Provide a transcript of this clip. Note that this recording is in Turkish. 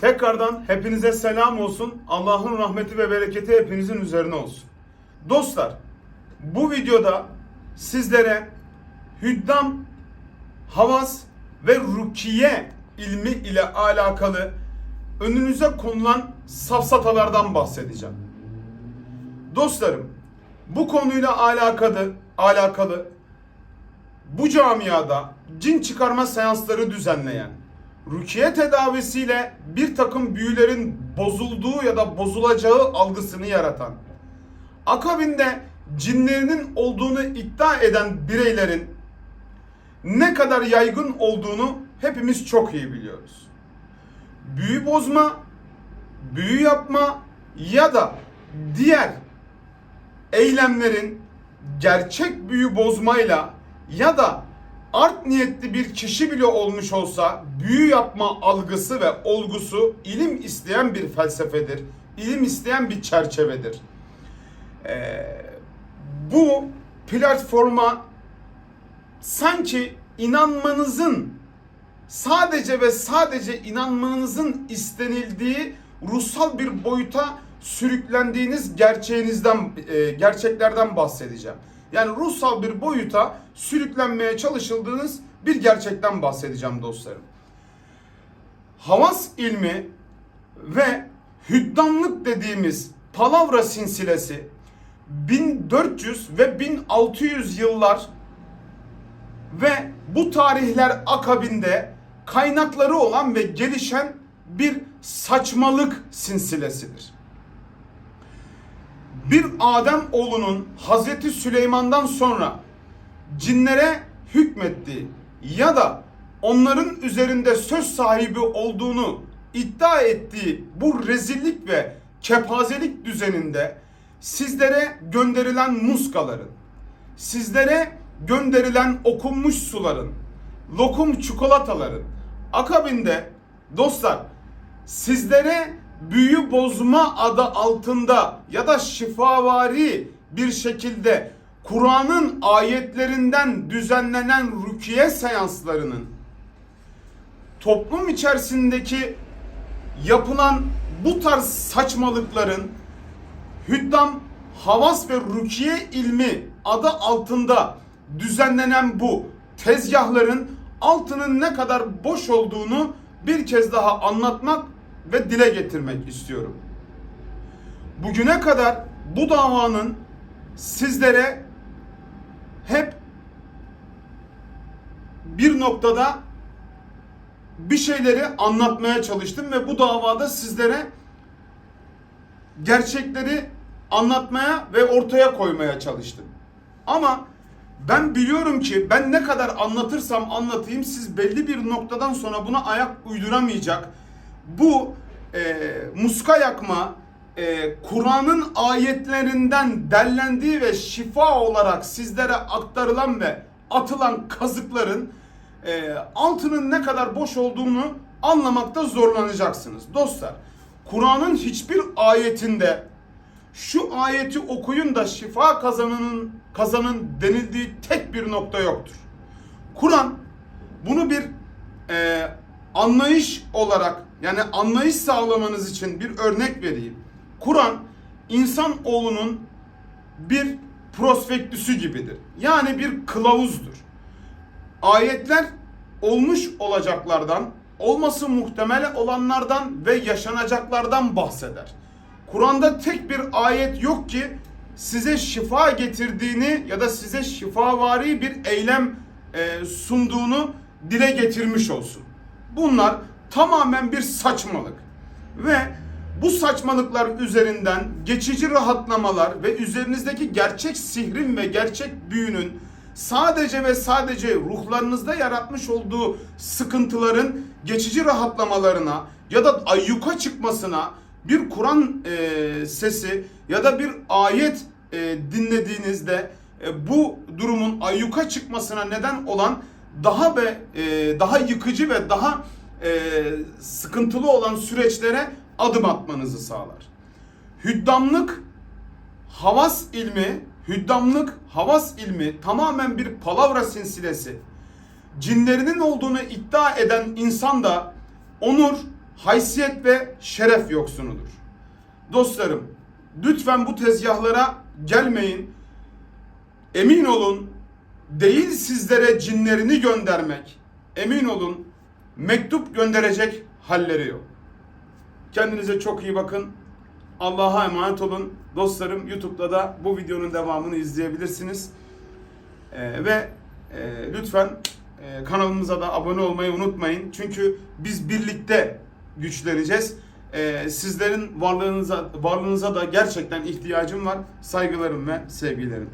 Tekrardan hepinize selam olsun. Allah'ın rahmeti ve bereketi hepinizin üzerine olsun. Dostlar, bu videoda sizlere hüddam, havas ve rukiye ilmi ile alakalı önünüze konulan safsatalardan bahsedeceğim. Dostlarım, bu konuyla alakalı alakalı bu camiada cin çıkarma seansları düzenleyen, rukiye tedavisiyle bir takım büyülerin bozulduğu ya da bozulacağı algısını yaratan, akabinde cinlerinin olduğunu iddia eden bireylerin ne kadar yaygın olduğunu hepimiz çok iyi biliyoruz. Büyü bozma, büyü yapma ya da diğer eylemlerin gerçek büyü bozmayla ya da art niyetli bir kişi bile olmuş olsa büyü yapma algısı ve olgusu ilim isteyen bir felsefedir. İlim isteyen bir çerçevedir. Ee, bu platforma sanki inanmanızın sadece ve sadece inanmanızın istenildiği ruhsal bir boyuta sürüklendiğiniz gerçeğinizden e, gerçeklerden bahsedeceğim. Yani ruhsal bir boyuta sürüklenmeye çalışıldığınız bir gerçekten bahsedeceğim dostlarım. Havas ilmi ve hüddamlık dediğimiz palavra sinsilesi 1400 ve 1600 yıllar ve bu tarihler akabinde kaynakları olan ve gelişen bir saçmalık sinsilesidir. Bir Adem oğlunun Hazreti Süleyman'dan sonra cinlere hükmettiği ya da onların üzerinde söz sahibi olduğunu iddia ettiği bu rezillik ve kepazelik düzeninde sizlere gönderilen muskaların, sizlere gönderilen okunmuş suların, lokum çikolataların akabinde dostlar sizlere büyü bozma adı altında ya da şifavari bir şekilde Kur'an'ın ayetlerinden düzenlenen rukiye seanslarının toplum içerisindeki yapılan bu tarz saçmalıkların hüddam, havas ve rukiye ilmi adı altında düzenlenen bu tezgahların altının ne kadar boş olduğunu bir kez daha anlatmak ve dile getirmek istiyorum. Bugüne kadar bu davanın sizlere hep bir noktada bir şeyleri anlatmaya çalıştım ve bu davada sizlere gerçekleri anlatmaya ve ortaya koymaya çalıştım. Ama ben biliyorum ki ben ne kadar anlatırsam anlatayım siz belli bir noktadan sonra buna ayak uyduramayacak. Bu e, muska yakma, e, Kur'an'ın ayetlerinden derlendiği ve şifa olarak sizlere aktarılan ve atılan kazıkların e, altının ne kadar boş olduğunu anlamakta zorlanacaksınız. Dostlar, Kur'an'ın hiçbir ayetinde şu ayeti okuyun da şifa kazanının kazanın denildiği tek bir nokta yoktur. Kur'an bunu bir e, anlayış olarak yani anlayış sağlamanız için bir örnek vereyim. Kur'an insan oğlunun bir prospektüsü gibidir. Yani bir kılavuzdur. Ayetler olmuş olacaklardan, olması muhtemel olanlardan ve yaşanacaklardan bahseder. Kur'an'da tek bir ayet yok ki size şifa getirdiğini ya da size şifavari bir eylem e, sunduğunu dile getirmiş olsun. Bunlar tamamen bir saçmalık. Ve bu saçmalıklar üzerinden geçici rahatlamalar ve üzerinizdeki gerçek sihrin ve gerçek büyünün sadece ve sadece ruhlarınızda yaratmış olduğu sıkıntıların geçici rahatlamalarına ya da ayyuka çıkmasına bir Kur'an e, sesi ya da bir ayet e, dinlediğinizde e, bu durumun ayyuka çıkmasına neden olan daha ve e, daha yıkıcı ve daha e, sıkıntılı olan süreçlere adım atmanızı sağlar. Hüddamlık havas ilmi, hüddamlık havas ilmi tamamen bir palavra sinsilesi. Cinlerinin olduğunu iddia eden insan da onur, haysiyet ve şeref yoksunudur. Dostlarım, lütfen bu tezgahlara gelmeyin. Emin olun, değil sizlere cinlerini göndermek, emin olun, mektup gönderecek halleri yok. Kendinize çok iyi bakın. Allah'a emanet olun. Dostlarım YouTube'da da bu videonun devamını izleyebilirsiniz. Ee, ve e, lütfen e, kanalımıza da abone olmayı unutmayın. Çünkü biz birlikte güçleneceğiz. Ee, sizlerin varlığınıza varlığınıza da gerçekten ihtiyacım var. Saygılarım ve sevgilerim.